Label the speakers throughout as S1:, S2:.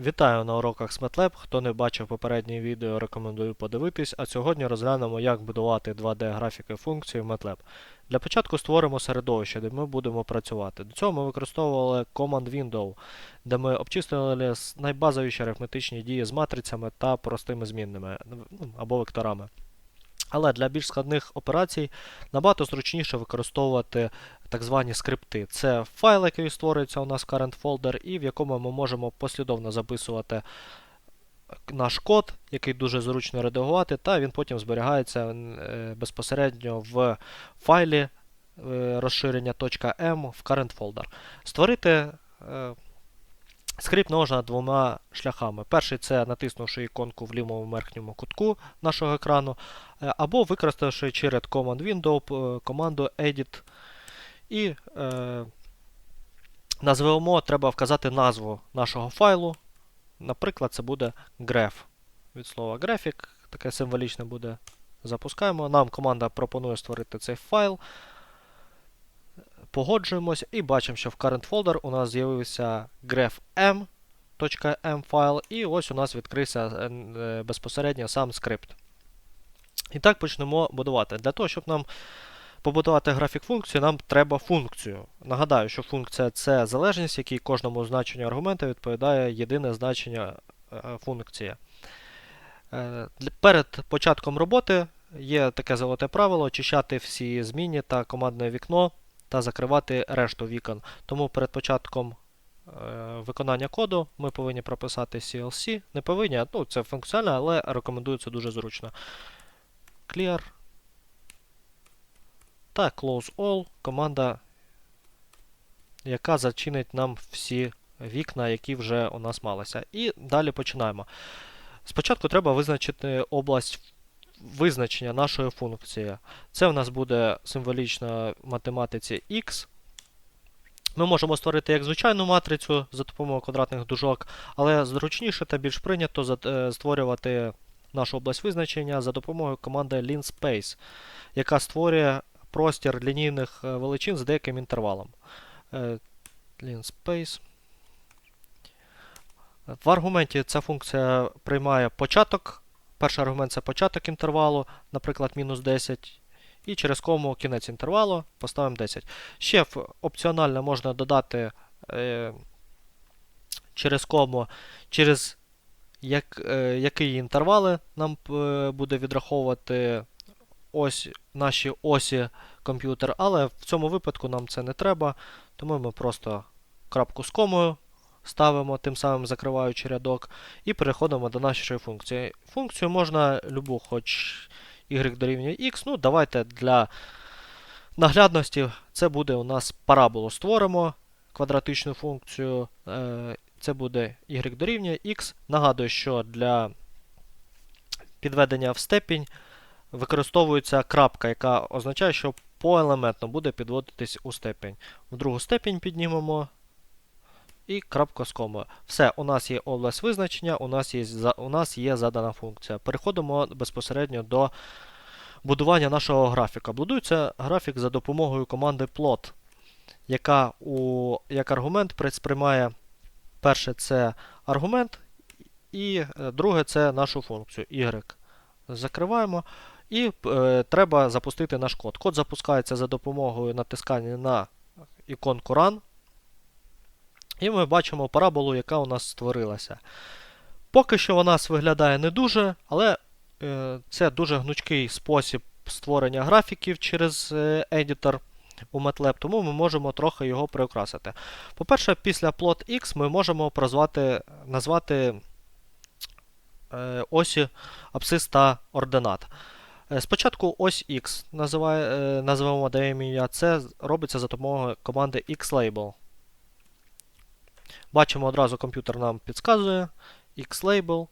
S1: Вітаю на уроках SMATLAB. Хто не бачив попереднє відео, рекомендую подивитись, а сьогодні розглянемо, як будувати 2D графіки функції в MATLAB. Для початку створимо середовище, де ми будемо працювати. До цього ми використовували Command Window, де ми обчислювали найбазовіші арифметичні дії з матрицями та простими змінними ну, або векторами. Але для більш складних операцій набагато зручніше використовувати так звані скрипти. Це файл, який створюється у нас в current folder, і в якому ми можемо послідовно записувати наш код, який дуже зручно редагувати, та він потім зберігається е, безпосередньо в файлі е, розширення .m в current folder. Створити е, скрипт можна двома шляхами. Перший це натиснувши іконку в лівому верхньому кутку нашого екрану, або використавши через Command Window команду Edit і е, назвемо, треба вказати назву нашого файлу. Наприклад, це буде graph. Від слова graphic, таке символічне буде. Запускаємо. Нам команда пропонує створити цей файл. Погоджуємось і бачимо, що в current folder у нас з'явився graph.m файл, і ось у нас відкрився е, е, безпосередньо сам скрипт. І так почнемо будувати. Для того, щоб нам побудувати графік функції, нам треба функцію. Нагадаю, що функція це залежність, якій кожному значенню аргумента відповідає єдине значення е, функції. Е, Перед початком роботи є таке золоте правило очищати всі змінні та командне вікно та закривати решту вікон. Тому перед початком е, виконання коду ми повинні прописати CLC. Не повинні, ну це функціонально, але рекомендується дуже зручно. Clear та close all команда, яка зачинить нам всі вікна, які вже у нас малися. І далі починаємо. Спочатку треба визначити область визначення нашої функції. Це в нас буде символічно в математиці x. Ми можемо створити як звичайну матрицю за допомогою квадратних дужок, але зручніше та більш прийнято е, створювати нашу область визначення за допомогою команди linspace, яка створює простір лінійних е, величин з деяким інтервалом. Е, linspace. В аргументі ця функція приймає початок. Перший аргумент це початок інтервалу, наприклад, мінус 10. І через кому кінець інтервалу поставимо 10. Ще опціонально можна додати е, через кому, через як, е, які інтервали нам е, буде відраховувати ось наші осі комп'ютер, але в цьому випадку нам це не треба, тому ми просто крапку з комою ставимо, тим самим закриваючи рядок, і переходимо до нашої функції. Функцію можна любу, хоч y дорівнює x. Ну, давайте для наглядності це буде у нас параболу. Створимо квадратичну функцію. е, Це буде y дорівнює x. Нагадую, що для підведення в степінь використовується крапка, яка означає, що поелементно буде підводитись у степінь. В другу степінь піднімемо і крапка з комою. Все, у нас є область визначення, у нас є, у нас є задана функція. Переходимо безпосередньо до будування нашого графіка. Будується графік за допомогою команди plot, яка у, як аргумент при- сприймає перше це аргумент, і е, друге це нашу функцію y. Закриваємо. І е, треба запустити наш код. Код запускається за допомогою натискання на іконку Run. І ми бачимо параболу, яка у нас створилася. Поки що нас виглядає не дуже, але е, це дуже гнучкий спосіб створення графіків через е, едітор у MATLAB, тому ми можемо трохи його приукрасити. По-перше, після plot.x ми можемо прозвати, назвати е, осі абсцис та ординат. Е, Спочатку ось X називає, е, називаємо ім'я. Це робиться за допомогою команди xlabel. Бачимо одразу комп'ютер нам підказує xlabel.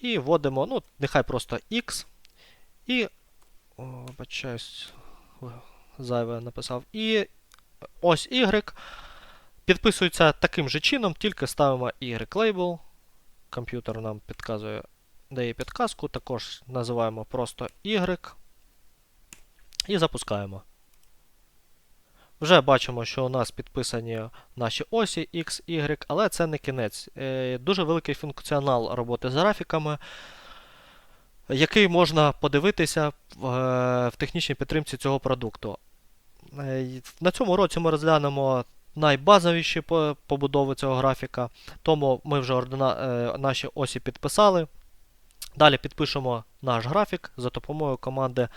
S1: І вводимо, ну, нехай просто x. І. О, вибачаюсь, зайве написав. І ось y. Підписується таким же чином, тільки ставимо y-label. Комп'ютер нам підказує, дає підказку. Також називаємо просто y. І запускаємо. Вже бачимо, що у нас підписані наші осі X, Y, але це не кінець. Е, Дуже великий функціонал роботи з графіками, який можна подивитися в, е, технічній підтримці цього продукту. Е, На цьому році ми розглянемо найбазовіші побудови цього графіка, тому ми вже наші осі підписали. Далі підпишемо наш графік за допомогою команди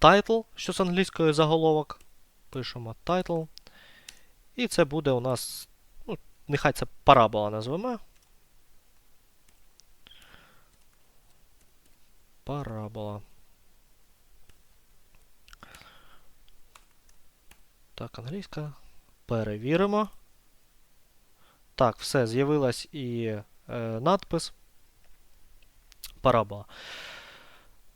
S1: title, що з англійської заголовок. Пишемо title. І це буде у нас, ну, нехай це парабола назвемо. Парабола. Так, англійська. Перевіримо. Так, все, з'явилась і е, надпис. Парабола.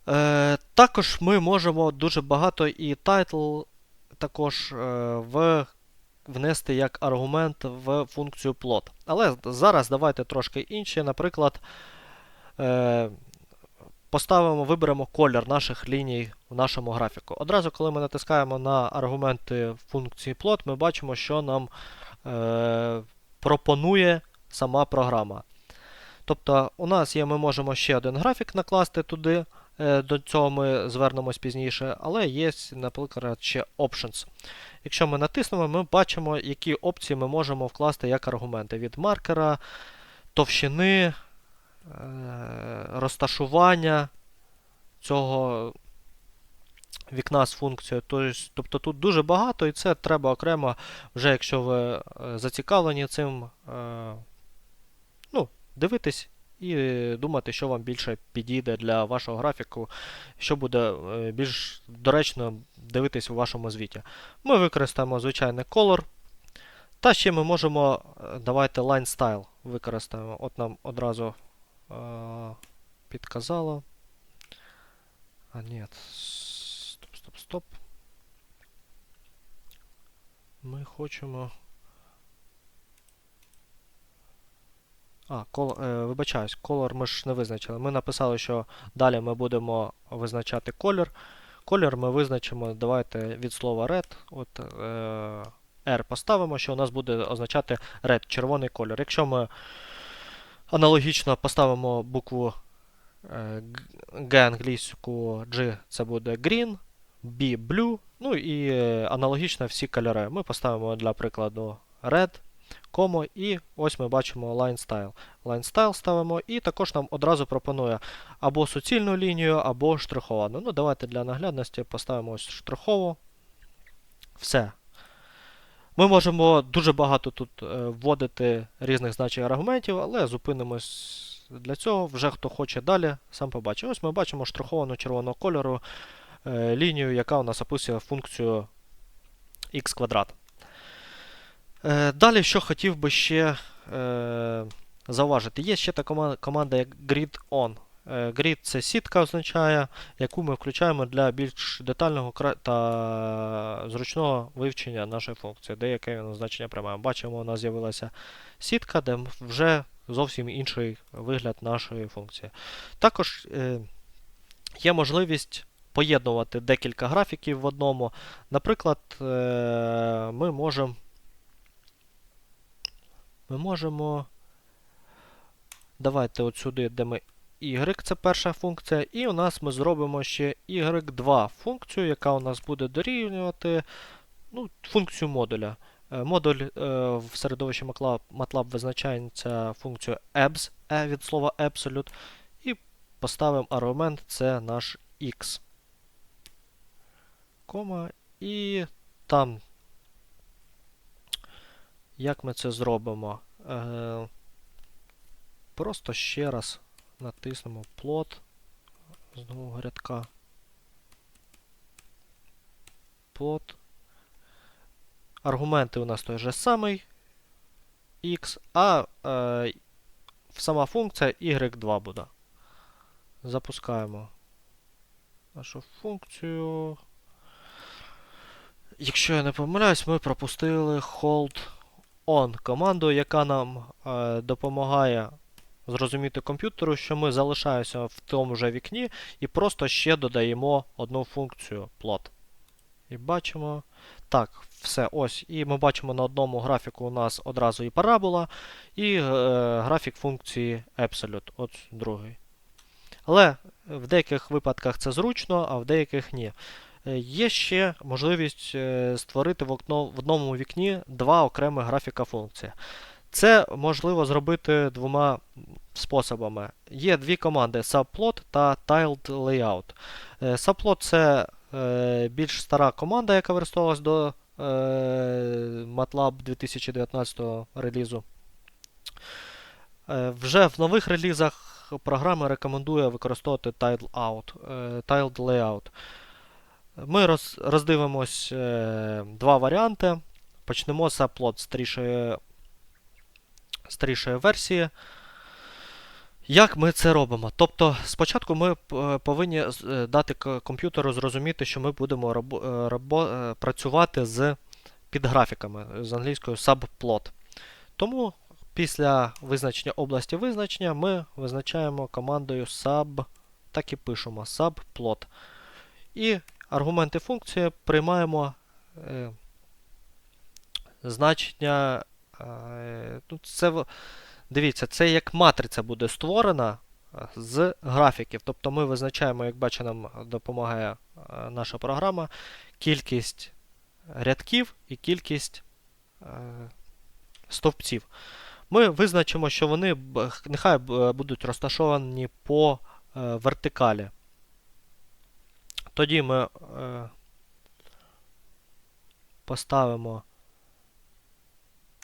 S1: Е, також ми можемо дуже багато і тайтл також е, в, внести як аргумент в функцію plot. Але зараз давайте трошки інші. Наприклад, е, поставимо, виберемо колір наших ліній в нашому графіку. Одразу, коли ми натискаємо на аргументи функції plot, ми бачимо, що нам е, пропонує сама програма. Тобто, у нас є, ми можемо ще один графік накласти туди. Е, До цього ми звернемось пізніше, але є, наприклад, ще Options. Якщо ми натиснемо, ми бачимо, які опції ми можемо вкласти як аргументи від маркера, товщини, е, розташування цього вікна з функцією. Тобто тут дуже багато, і це треба окремо, вже якщо ви е, зацікавлені цим, дивитись і думати, що вам більше підійде для вашого графіку, що буде е, більш доречно дивитись у вашому звіті. Ми використаємо звичайний color. Та ще ми можемо, е, давайте line style використаємо. От нам одразу е, підказало. А ні, стоп, стоп, стоп. Ми хочемо. А, кол, е, вибачаюсь, колор ми ж не визначили. Ми написали, що далі ми будемо визначати колір. Колір ми визначимо, давайте від слова red. От, е, R поставимо, що у нас буде означати red, червоний колір. Якщо ми аналогічно поставимо букву е, G англійську G, це буде green, B blue, ну і е, аналогічно всі кольори. Ми поставимо для прикладу red, комо, і ось ми бачимо line style. Line style ставимо, і також нам одразу пропонує або суцільну лінію, або штриховану. Ну, давайте для наглядності поставимо ось штрихову. Все. Ми можемо дуже багато тут е, вводити різних значень аргументів, але зупинимось для цього. Вже хто хоче далі, сам побачить. Ось ми бачимо штриховану червоного кольору е, лінію, яка у нас описує функцію x квадрат. Е, Далі, що хотів би ще е, зауважити, є ще така кома- команда, як grid-on. Е, Grid це сітка означає, яку ми включаємо для більш детального та зручного вивчення нашої функції, де яке значення приймає. Бачимо, у нас з'явилася сітка, де вже зовсім інший вигляд нашої функції. Також е, є можливість поєднувати декілька графіків в одному. Наприклад, е, ми можемо ми можемо. Давайте от сюди, де ми y, це перша функція, і у нас ми зробимо ще y2 функцію, яка у нас буде дорівнювати ну, функцію модуля. Е, Модуль е, в середовищі MATLAB, MATLAB визначається функцією abs, e від слова absolute, і поставимо аргумент, це наш x. Кома, і там як ми це зробимо? Е, просто ще раз натиснемо плот з нового рядка. Плот. Аргументи у нас той же самий x, а е, сама функція y2 буде. Запускаємо нашу функцію. Якщо я не помиляюсь, ми пропустили hold on команду, яка нам е, допомагає зрозуміти комп'ютеру, що ми залишаємося в тому же вікні і просто ще додаємо одну функцію plot. І бачимо. Так, все, ось. І ми бачимо на одному графіку у нас одразу і парабола, і е, графік функції Absolute, от другий. Але в деяких випадках це зручно, а в деяких ні. Е, Є ще можливість е, створити в, окно, в одному вікні два окремих графіка функції. Це можливо зробити двома способами. Є дві команди subplot та tiled layout. Е, Subplot це більш стара команда, яка використовувалась до MATLAB 2019 релізу. Вже в нових релізах програма рекомендує використовувати tiled, out, tiled layout. Ми роз, роздивимось е, два варіанти. Почнемо з subplot старішої, старішої версії. Як ми це робимо? Тобто, спочатку ми е, повинні е, дати комп'ютеру зрозуміти, що ми будемо рабо, е, рабо, працювати з підграфіками з англійською subplot. Тому після визначення області визначення ми визначаємо командою sub, так і пишемо subplot. І аргументи функції приймаємо е, значення. Е, ну, це, дивіться, це як матриця буде створена е, з графіків. Тобто ми визначаємо, як бачите, нам допомагає е, наша програма, кількість рядків і кількість е, стовпців. Ми визначимо, що вони нехай будуть розташовані по е, вертикалі. Тоді ми е, поставимо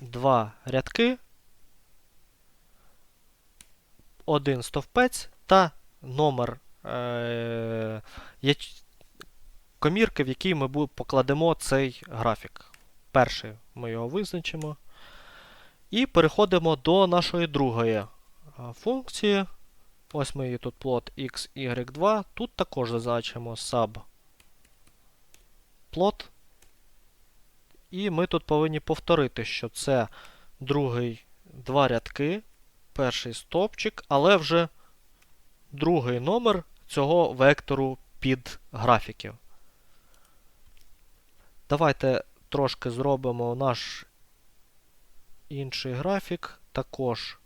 S1: два рядки, один стовпець та номер е, комірки, в якій ми покладемо цей графік. Перший ми його визначимо. І переходимо до нашої другої е, функції. Ось ми її тут плот x, y2. Тут також зазначимо sub. І ми тут повинні повторити, що це другий два рядки, перший стопчик, але вже другий номер цього вектору під графіків. Давайте трошки зробимо наш інший графік. Також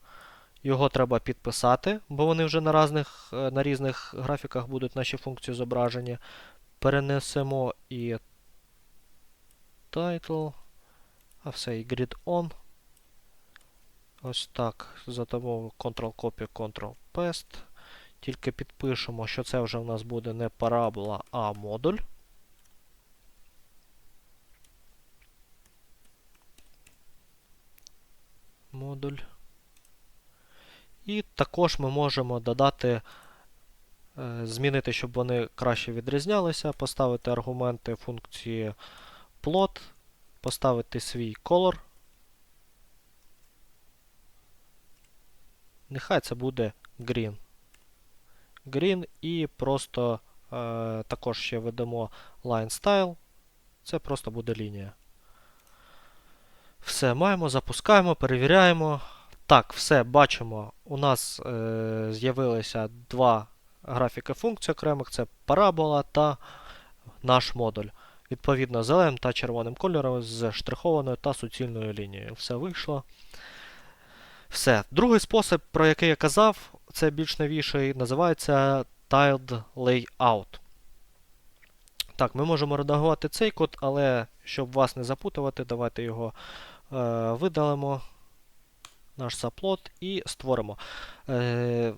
S1: його треба підписати, бо вони вже на різних, на різних графіках будуть наші функції зображені. Перенесемо і title, а все, і grid on. Ось так. Задамо Ctrl-Copy, Ctrl-Paste. Тільки підпишемо, що це вже в нас буде не парабола, а модуль. Модуль. І також ми можемо додати, е, змінити, щоб вони краще відрізнялися, поставити аргументи функції plot, поставити свій color. Нехай це буде green. Green і просто е, також ще ведемо line style. Це просто буде лінія. Все, маємо, запускаємо, перевіряємо. Так, все, бачимо. У нас е, з'явилися два графіки функцій окремих: це парабола та наш модуль. Відповідно, зеленим та червоним кольором з штрихованою та суцільною лінією. Все вийшло. Все. Другий спосіб, про який я казав, це більш новіший, називається Tiled Layout. Так, ми можемо редагувати цей код, але щоб вас не запутувати, давайте його е, видалимо. Наш subplot і створимо. Е,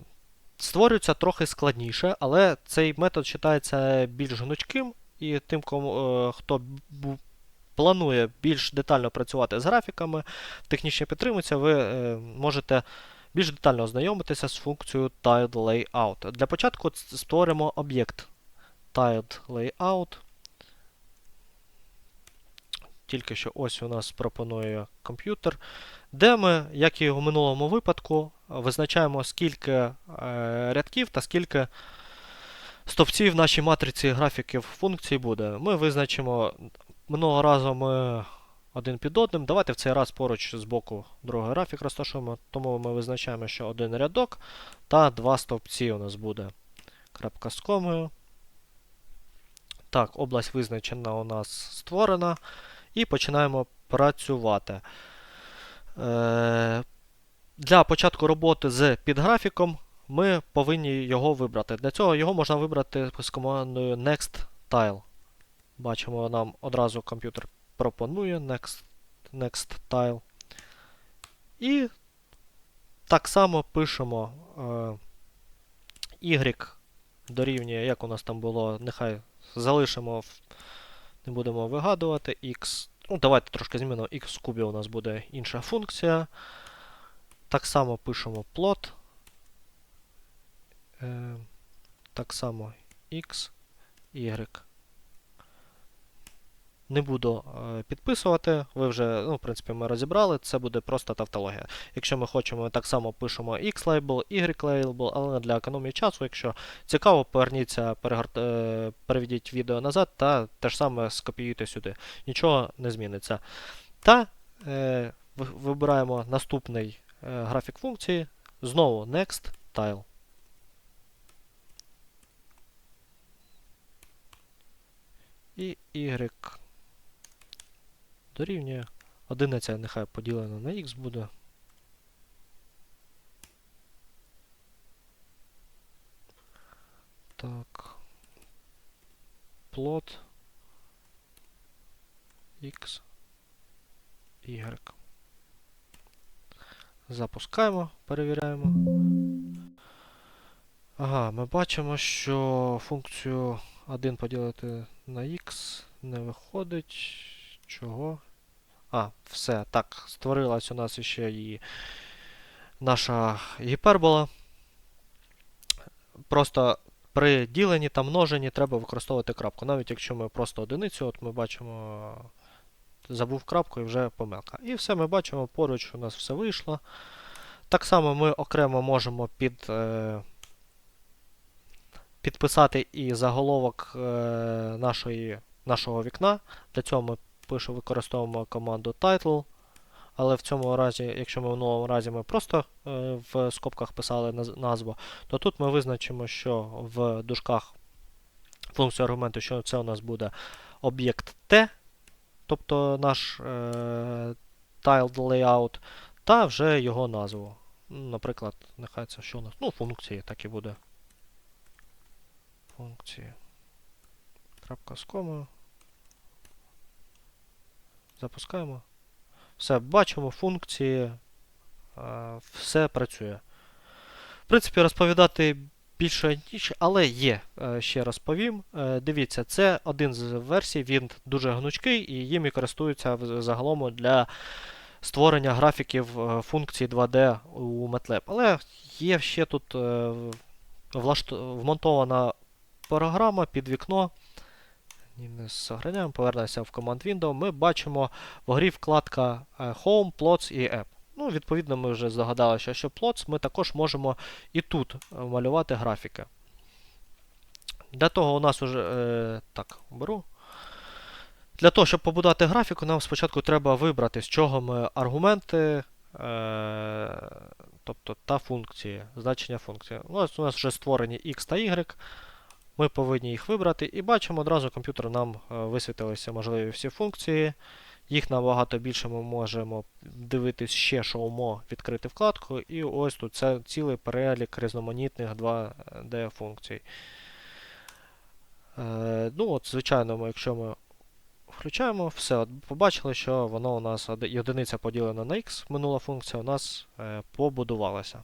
S1: створюється трохи складніше, але цей метод вважається більш гнучким, і тим, е, хто планує більш детально працювати з графіками, технічно підтримується, ви е, можете більш детально ознайомитися з функцією tiled layout. Для початку створимо об'єкт tiled layout. Тільки що ось у нас пропонує комп'ютер, де ми, як і у минулому випадку, визначаємо скільки е, рядків та скільки стовпців в нашій матриці графіків функцій буде. Ми визначимо минулого разу ми один під одним. Давайте в цей раз поруч з боку другий графік розташуємо. Тому ми визначаємо, що один рядок та два стовпці у нас буде. Крапка з комою. Так, область визначена у нас створена. І починаємо працювати. Е, для початку роботи з підграфіком ми повинні його вибрати. Для цього його можна вибрати з командою Next Tile. Бачимо, нам одразу комп'ютер пропонує Next, Next Tile. І так само пишемо е, Y дорівнює, як у нас там було, нехай залишимо, в- не будемо вигадувати X. Ну, давайте трошки змінимо. X в кубі у нас буде інша функція. Так само пишемо plot. Е, так само X, Y. Не буду е, підписувати, ви вже, ну, в принципі, ми розібрали, це буде просто тавтологія. Якщо ми хочемо, ми так само пишемо X-лейбл, Y-лейбл, але для економії часу, якщо цікаво, поверніться, перегорт... е, переведіть відео назад та те ж саме скопіюйте сюди. Нічого не зміниться. Та е, вибираємо наступний е, графік функції. Знову Next Tile. І Y дорівнює. Одиниця нехай поділена на X буде. Так. Плот X Y. Запускаємо, перевіряємо. Ага, ми бачимо, що функцію 1 поділити на x не виходить. Чого? А, все. Так, створилась у нас ще і наша гіпербола. Просто при діленні та множенні треба використовувати крапку. Навіть якщо ми просто одиницю, от ми бачимо, забув крапку і вже помилка. І все ми бачимо, поруч у нас все вийшло. Так само ми окремо можемо під, е, підписати і заголовок е, нашої, нашого вікна. Для цього ми пишу, використовуємо команду title. Але в цьому разі, якщо ми в новому разі ми просто е, в скобках писали назву, то тут ми визначимо, що в дужках функцію аргументу, що це у нас буде об'єкт T, тобто наш е, tiled layout, та вже його назву. Наприклад, нехай це що у нас? Ну, функції так і буде. Функції. Крапка з комою. Запускаємо. Все, бачимо функції. е, Все працює. В принципі, розповідати більше ніч, але є, е, ще розповім. Е, Дивіться, це один з версій, він дуже гнучкий і їм і користуються загалом для створення графіків функцій 2D у MATLAB. Але є ще тут е, вмонтована програма під вікно. Ні, не сохраняємо, повернемося в Command Window. Ми бачимо в грі вкладка е, Home, Plots і App. Ну, відповідно, ми вже здогадалися, що Plots ми також можемо і тут е, малювати графіки. Для того у нас уже. Е, так, беру. Для того, щоб побудувати графіку, нам спочатку треба вибрати, з чого ми аргументи, е, тобто та функції, значення функції. Ну, у нас вже створені x та y. Ми повинні їх вибрати і бачимо, одразу комп'ютер нам е, висвітилися можливі всі функції. Їх набагато більше ми можемо дивитись ще шоумо, відкрити вкладку. І ось тут це цілий перелік різноманітних 2D функцій. Е, ну от, Звичайно, ми, якщо ми включаємо, все, от побачили, що воно у нас оди- одиниця поділена на x, минула функція, у нас е, побудувалася.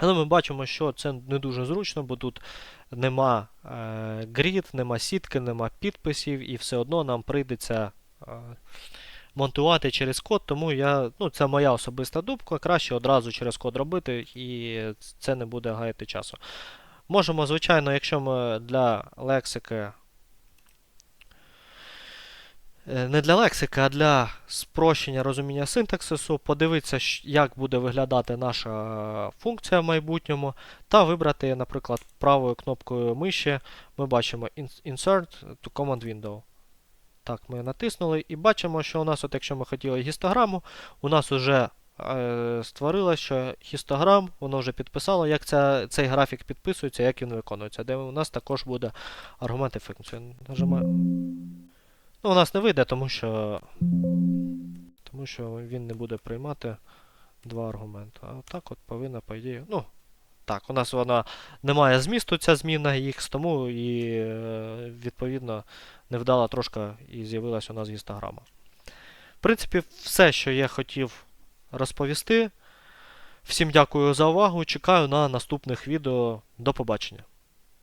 S1: Але ми бачимо, що це не дуже зручно, бо тут нема е, грід, нема сітки, нема підписів, і все одно нам прийдеться е, монтувати через код, тому я, ну, це моя особиста думка, краще одразу через код робити, і це не буде гаяти часу. Можемо, звичайно, якщо ми для лексики. Е, Не для лексики, а для спрощення розуміння синтаксису, подивитися, як буде виглядати наша функція в майбутньому, та вибрати, наприклад, правою кнопкою миші ми бачимо Insert to Command Window. Так, ми натиснули і бачимо, що у нас, от якщо ми хотіли гістограму, у нас вже е, створила, що хістограм, воно вже підписало, як ця, цей графік підписується, як він виконується, де у нас також буде аргумент і функція. Нажимаю. Ну, у нас не вийде, тому що, тому що він не буде приймати два аргументи. А так от повинна, по ідеї. Ну, так, у нас вона не має змісту, ця зміна X, тому і е, відповідно невдала трошки і з'явилася у нас гістограма. В принципі, все, що я хотів розповісти. Всім дякую за увагу. Чекаю на наступних відео. До побачення.